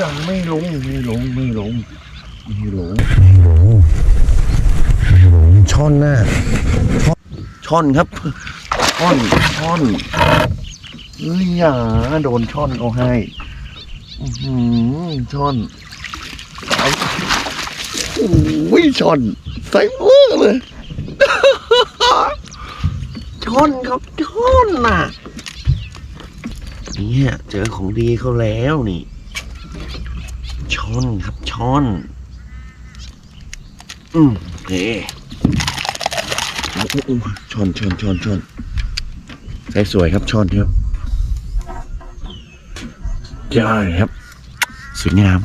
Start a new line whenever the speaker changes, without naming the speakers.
ยังไม่ลงไม่ลงไม่ลงไม่ลง
ไม่ลงไม่ลงช่อนหน่ะ
ช่อนครับช่อนช่อนนี่หยาโดนช่อนเขาให้อื้อหือช่อนอ้โอ้ยช่อนใส่มือเลยช่อนครับช่อนน่ะ เนี่ยเจอของดีเขาแล้วนี่ช้อนครับช้อน อืมโอเคโอ้โอ้ช้อนช้อนช้อนช้อนใส่สวยครับช้อนครับใช่ครับสวยงาม